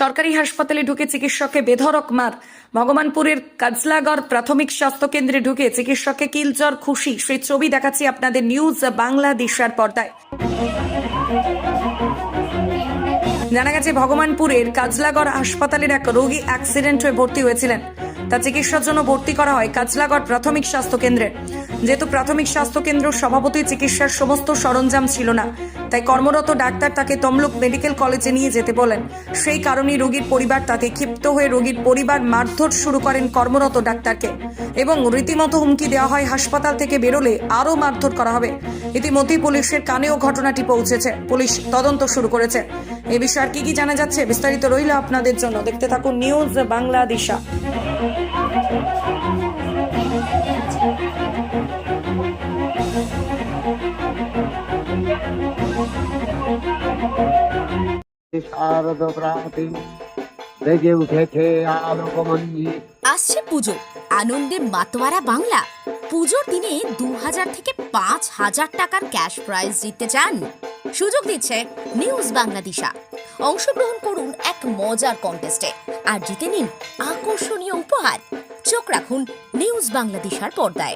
সরকারি হাসপাতালে ঢুকে চিকিৎসককে বেধড়ক মার। ভগবানপুরের কাজলাগড় প্রাথমিক স্বাস্থ্য কেন্দ্রে ঢুকে চিকিৎসককে কিলচর খুশি। সেই ছবি দেখাচ্ছি আপনাদের নিউজ বাংলাদেশের পর্দায়। জানা গেছে, ভগবানপুরের কাজলাগড় হাসপাতালের এক রোগী অ্যাক্সিডেন্ট হয়ে ভর্তি হয়েছিলেন। তা চিকিৎসার জন্য ভর্তি করা হয় কাজলাগড় প্রাথমিক স্বাস্থ্য কেন্দ্রে যেহেতু প্রাথমিক স্বাস্থ্য কেন্দ্র সভাপতি চিকিৎসার সমস্ত সরঞ্জাম ছিল না তাই কর্মরত ডাক্তার তাকে তমলুক মেডিকেল কলেজে নিয়ে যেতে বলেন। সেই কারণেই রোগীর পরিবার তাতে ক্ষিপ্ত হয়ে রোগীর পরিবার মারধর শুরু করেন কর্মরত ডাক্তারকে এবং রীতিমতো হুমকি দেওয়া হয় হাসপাতাল থেকে বেরোলে আরও মারধর করা হবে। ইতিমধ্যেই পুলিশের কানেও ঘটনাটি পৌঁছেছে। পুলিশ তদন্ত শুরু করেছে। এ বিষয়ে আর কি কি জানা যাচ্ছে বিস্তারিত রইল আপনাদের জন্য। দেখতে থাকুন নিউজ বাংলাদেশা। আসছে পুজো। আনন্দে মাতোয়ারা বাংলা। পুজোর দিনে দু হাজার থেকে পাঁচ হাজার টাকার ক্যাশ প্রাইজ জিততে চান। সুযোগ দিচ্ছে নিউজ বাংলাদেশা অংশগ্রহণ করুন এক মজার কন্টেস্টে আর জিতে নিন আকর্ষণীয় উপহার। চোখ রাখুন নিউজ বাংলাদেশার পর্দায়।